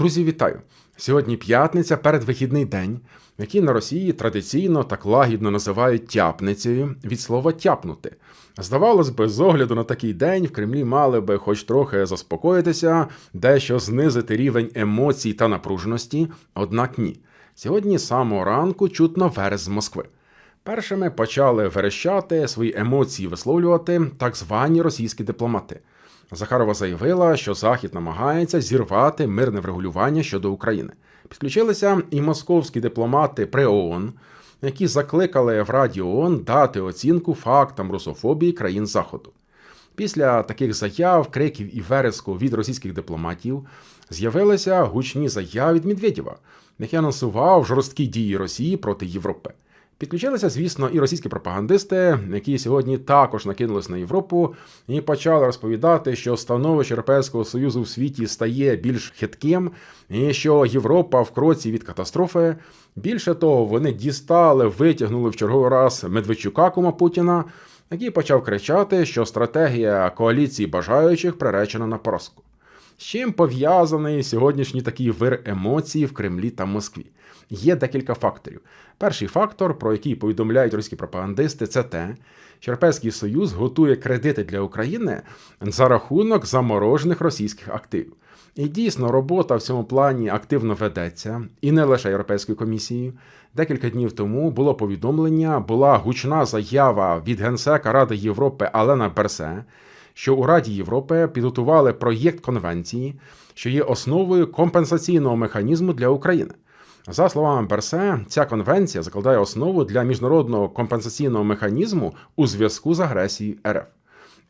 Друзі, вітаю! Сьогодні п'ятниця, передвихідний день, який на Росії традиційно так лагідно називають тяпницею від слова тяпнути. Здавалось би, з огляду на такий день в Кремлі мали би хоч трохи заспокоїтися, дещо знизити рівень емоцій та напруженості, однак ні. Сьогодні самого ранку чутно верес з Москви. Першими почали верещати свої емоції висловлювати так звані російські дипломати. Захарова заявила, що Захід намагається зірвати мирне врегулювання щодо України. Підключилися і московські дипломати при ООН, які закликали в Раді ООН дати оцінку фактам русофобії країн Заходу. Після таких заяв, криків і вереску від російських дипломатів з'явилися гучні заяви від Медведєва, який анонсував жорсткі дії Росії проти Європи. Підключилися, звісно, і російські пропагандисти, які сьогодні також накинулись на Європу і почали розповідати, що становище Європейського союзу в світі стає більш хитким, і що Європа в кроці від катастрофи. Більше того, вони дістали, витягнули в черговий раз Медведчука кума Путіна, який почав кричати, що стратегія коаліції бажаючих приречена на поразку. З чим пов'язаний сьогоднішній такий вир емоцій в Кремлі та Москві? Є декілька факторів. Перший фактор, про який повідомляють російські пропагандисти, це те, що Європейський Союз готує кредити для України за рахунок заморожених російських активів. І дійсно, робота в цьому плані активно ведеться, і не лише Європейською комісією. Декілька днів тому було повідомлення, була гучна заява від генсека Ради Європи Алена Берсе, що у Раді Європи підготували проєкт конвенції, що є основою компенсаційного механізму для України. За словами Берсе, ця конвенція закладає основу для міжнародного компенсаційного механізму у зв'язку з агресією РФ.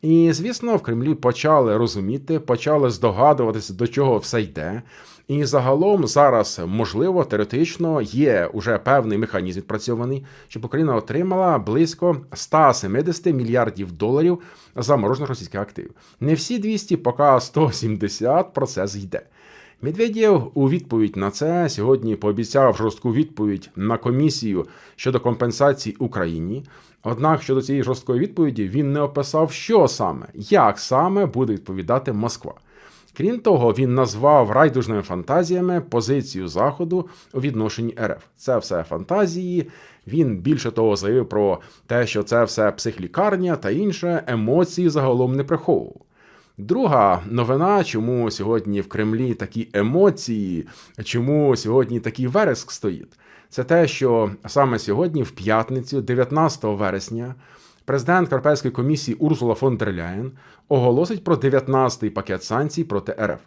І, звісно, в Кремлі почали розуміти, почали здогадуватися, до чого все йде. І загалом зараз, можливо, теоретично є уже певний механізм відпрацьований, щоб Україна отримала близько 170 мільярдів доларів заморожених російських активів. Не всі 200, поки 170 процес йде. Медведєв у відповідь на це сьогодні пообіцяв жорстку відповідь на комісію щодо компенсацій Україні. Однак щодо цієї жорсткої відповіді він не описав, що саме, як саме буде відповідати Москва. Крім того, він назвав райдужними фантазіями позицію Заходу у відношенні РФ. Це все фантазії. Він більше того заявив про те, що це все психлікарня та інше емоції загалом не приховував. Друга новина, чому сьогодні в Кремлі такі емоції, чому сьогодні такий вереск стоїть, це те, що саме сьогодні, в п'ятницю, 19 вересня, президент Карпейської комісії Урсула фон дер Ляєн оголосить про 19-й пакет санкцій проти РФ.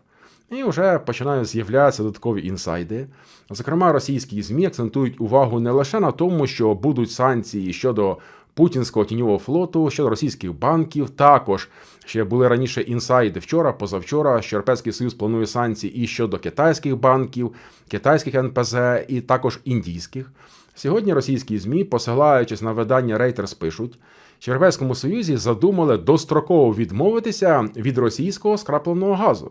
І вже починають з'являтися додаткові інсайди. Зокрема, російські ЗМІ акцентують увагу не лише на тому, що будуть санкції щодо путінського тіньового флоту, щодо російських банків. Також ще були раніше інсайди вчора, позавчора, що Європейський Союз планує санкції і щодо китайських банків, китайських НПЗ, і також індійських. Сьогодні російські ЗМІ, посилаючись на видання Reuters, пишуть, що Європейському Союзі задумали достроково відмовитися від російського скрапленого газу.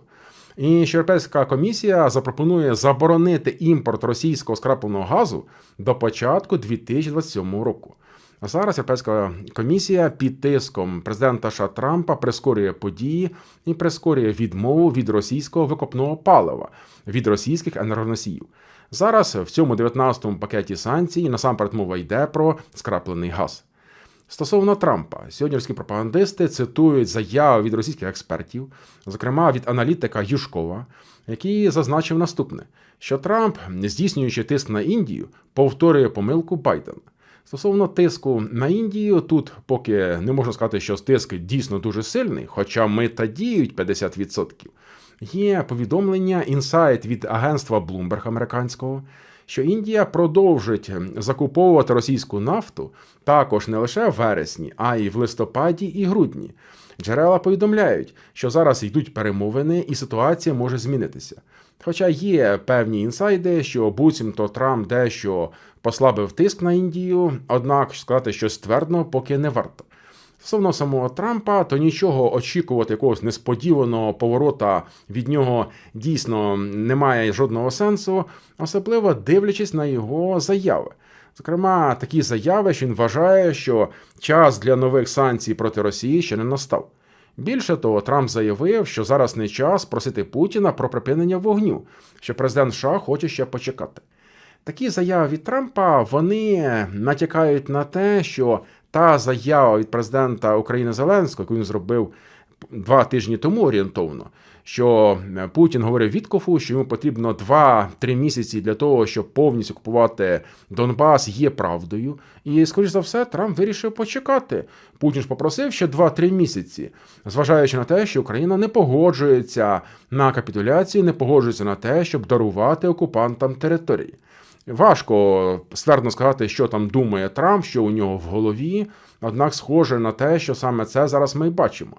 І що Європейська комісія запропонує заборонити імпорт російського скрапленого газу до початку 2027 року. Зараз Європейська комісія під тиском президента США Трампа прискорює події і прискорює відмову від російського викопного палива від російських енергоносіїв. Зараз в цьому 19-му пакеті санкцій насамперед мова йде про скраплений газ. Стосовно Трампа, сьогоднішні пропагандисти цитують заяви від російських експертів, зокрема від аналітика Юшкова, який зазначив наступне: що Трамп, здійснюючи тиск на Індію, повторює помилку Байдена. Стосовно тиску на Індію, тут поки не можна сказати, що тиск дійсно дуже сильний, хоча мита діють 50%. Є повідомлення інсайт від агентства Bloomberg американського, що Індія продовжить закуповувати російську нафту також не лише в вересні, а й в листопаді і грудні. Джерела повідомляють, що зараз йдуть перемовини і ситуація може змінитися. Хоча є певні інсайди, що буцімто Трамп дещо послабив тиск на Індію, однак сказати щось твердо поки не варто. Стосовно самого Трампа, то нічого очікувати якогось несподіваного поворота від нього дійсно немає жодного сенсу, особливо дивлячись на його заяви. Зокрема, такі заяви, що він вважає, що час для нових санкцій проти Росії ще не настав. Більше того, Трамп заявив, що зараз не час просити Путіна про припинення вогню, що президент США хоче ще почекати. Такі заяви від Трампа вони натякають на те, що та заява від президента України Зеленського, яку він зробив два тижні тому орієнтовно, що Путін говорив Віткофу, що йому потрібно 2-3 місяці для того, щоб повністю купувати Донбас, є правдою. І, скоріш за все, Трамп вирішив почекати. Путін ж попросив ще 2-3 місяці, зважаючи на те, що Україна не погоджується на капітуляцію, не погоджується на те, щоб дарувати окупантам території. Важко ствердно сказати, що там думає Трамп, що у нього в голові, однак схоже на те, що саме це зараз ми бачимо.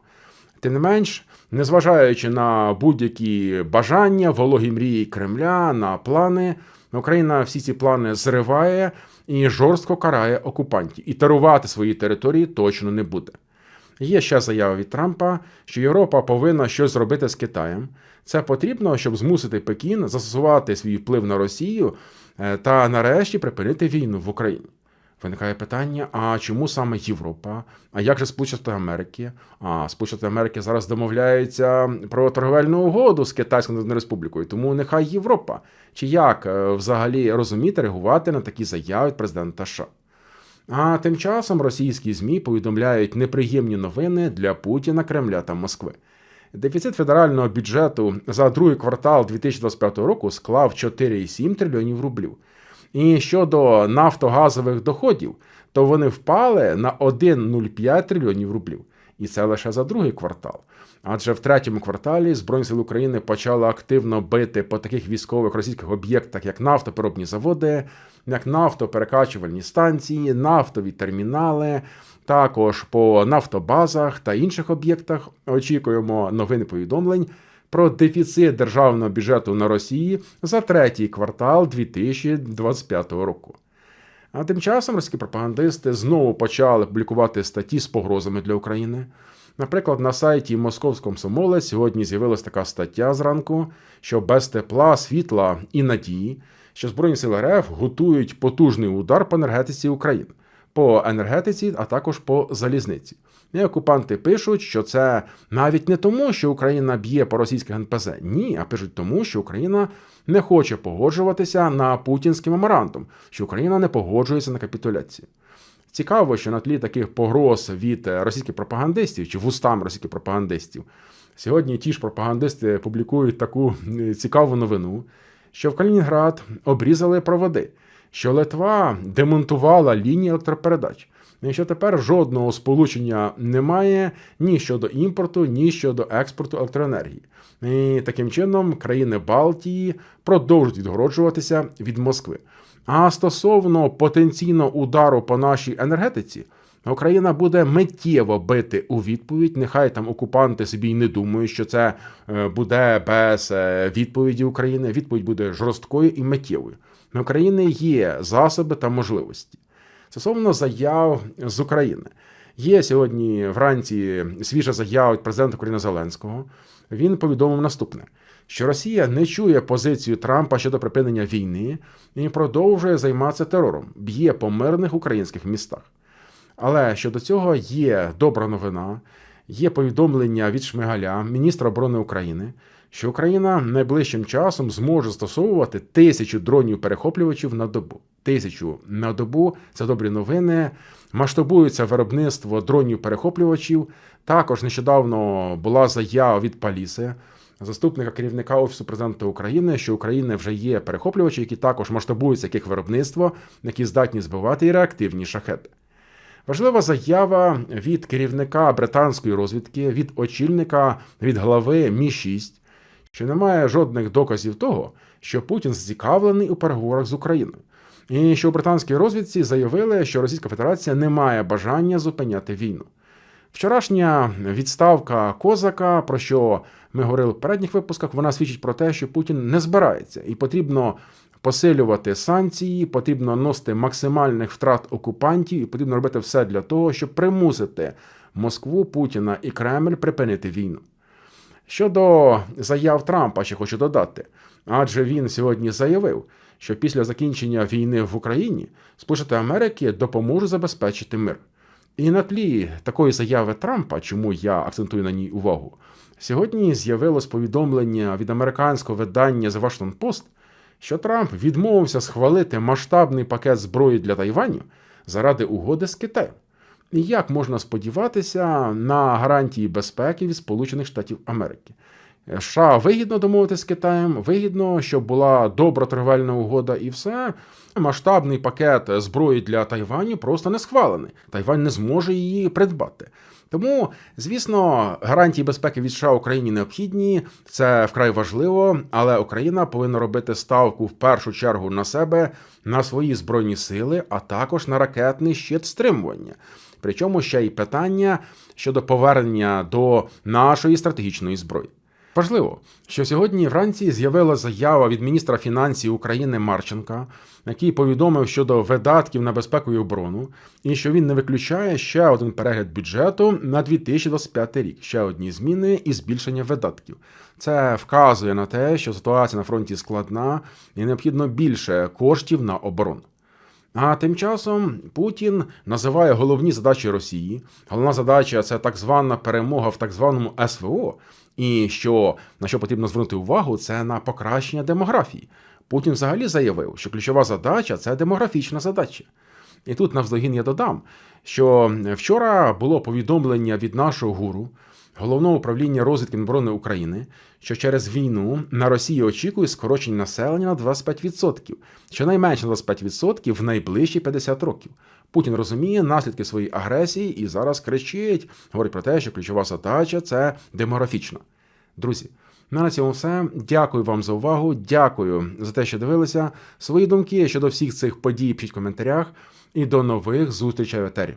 Тим не менш, незважаючи на будь-які бажання, вологі мрії Кремля, на плани, Україна всі ці плани зриває і жорстко карає окупантів. І тарувати свої території точно не буде. Є ще заява від Трампа, що Європа повинна щось зробити з Китаєм. Це потрібно, щоб змусити Пекін застосувати свій вплив на Росію е, та нарешті припинити війну в Україні. Виникає питання: а чому саме Європа? А як же Сполучені Америки? А Сполучені Америки зараз домовляються про торговельну угоду з Китайською Республікою, тому нехай Європа. Чи як е, взагалі розуміти реагувати на такі заяви президента США? А тим часом російські ЗМІ повідомляють неприємні новини для Путіна, Кремля та Москви. Дефіцит федерального бюджету за другий квартал 2025 року склав 4,7 трильйонів рублів. І щодо нафтогазових доходів, то вони впали на 1,05 трильйонів рублів. І це лише за другий квартал. Адже в третьому кварталі Збройні сили України почали активно бити по таких військових російських об'єктах, як нафтопереробні заводи, як нафтоперекачувальні станції, нафтові термінали, також по нафтобазах та інших об'єктах. Очікуємо новини повідомлень про дефіцит державного бюджету на Росії за третій квартал 2025 року. А тим часом російські пропагандисти знову почали публікувати статті з погрозами для України. Наприклад, на сайті Московського комсомола сьогодні з'явилася така стаття зранку, що без тепла, світла і надії, що Збройні сили РФ готують потужний удар по енергетиці України, по енергетиці, а також по залізниці. І окупанти пишуть, що це навіть не тому, що Україна б'є по російських НПЗ. Ні, а пишуть тому, що Україна не хоче погоджуватися на путінський меморандум, що Україна не погоджується на капітуляцію. Цікаво, що на тлі таких погроз від російських пропагандистів чи вустам російських пропагандистів сьогодні ті ж пропагандисти публікують таку цікаву новину, що в Калінінград обрізали проводи, що Литва демонтувала лінії електропередач. І що тепер жодного сполучення немає ні щодо імпорту, ні щодо експорту електроенергії. І таким чином країни Балтії продовжують відгороджуватися від Москви. А стосовно потенційного удару по нашій енергетиці, Україна буде миттєво бити у відповідь. Нехай там окупанти собі й не думають, що це е, буде без е, відповіді України. Відповідь буде жорсткою і миттєвою. На України є засоби та можливості. Стосовно заяв з України. Є сьогодні вранці свіжа заява від президента України Зеленського. Він повідомив наступне: що Росія не чує позицію Трампа щодо припинення війни і продовжує займатися терором, б'є по мирних українських містах. Але щодо цього є добра новина, є повідомлення від Шмигаля, міністра оборони України, що Україна найближчим часом зможе застосовувати тисячу дронів перехоплювачів на добу. Тисячу на добу це добрі новини. Масштабується виробництво дронів перехоплювачів. Також нещодавно була заява від Паліси, заступника керівника Офісу президента України, що України вже є перехоплювачі, які також масштабуються як виробництво, які здатні збивати і реактивні шахети. Важлива заява від керівника британської розвідки, від очільника від глави Мі 6 що немає жодних доказів того, що Путін зацікавлений у переговорах з Україною, і що у британській розвідці заявили, що Російська Федерація не має бажання зупиняти війну. Вчорашня відставка Козака, про що ми говорили в передніх випусках, вона свідчить про те, що Путін не збирається, і потрібно посилювати санкції, потрібно носити максимальних втрат окупантів, і потрібно робити все для того, щоб примусити Москву, Путіна і Кремль припинити війну. Щодо заяв Трампа, ще хочу додати, адже він сьогодні заявив, що після закінчення війни в Україні Сполучені Америки допоможуть забезпечити мир. І на тлі такої заяви Трампа, чому я акцентую на ній увагу, сьогодні з'явилось повідомлення від американського видання The Washington Post, що Трамп відмовився схвалити масштабний пакет зброї для Тайваню заради угоди з Китаєм. Як можна сподіватися на гарантії безпеки від Сполучених Штатів Америки? США вигідно домовитися з Китаєм, вигідно, щоб була добра торговельна угода, і все. Масштабний пакет зброї для Тайваню просто не схвалений. Тайвань не зможе її придбати. Тому, звісно, гарантії безпеки від США Україні необхідні, це вкрай важливо, але Україна повинна робити ставку в першу чергу на себе, на свої збройні сили, а також на ракетний щит стримування. Причому ще й питання щодо повернення до нашої стратегічної зброї. Важливо, що сьогодні вранці з'явила заява від міністра фінансів України Марченка, який повідомив щодо видатків на безпеку і оборону, і що він не виключає ще один перегляд бюджету на 2025 рік, ще одні зміни і збільшення видатків. Це вказує на те, що ситуація на фронті складна і необхідно більше коштів на оборону. А тим часом Путін називає головні задачі Росії. Головна задача це так звана перемога в так званому СВО. І що на що потрібно звернути увагу, це на покращення демографії. Путін взагалі заявив, що ключова задача це демографічна задача. І тут навздогін я додам, що вчора було повідомлення від нашого гуру, головного управління розвідки оборони України, що через війну на Росії очікує скорочення населення на 25%, щонайменше на 25% в найближчі 50 років. Путін розуміє наслідки своєї агресії і зараз кричить, говорить про те, що ключова задача це демографічна. Друзі, на цьому все. Дякую вам за увагу. Дякую за те, що дивилися. Свої думки щодо всіх цих подій пишіть в коментарях. І до нових зустрічей в етері.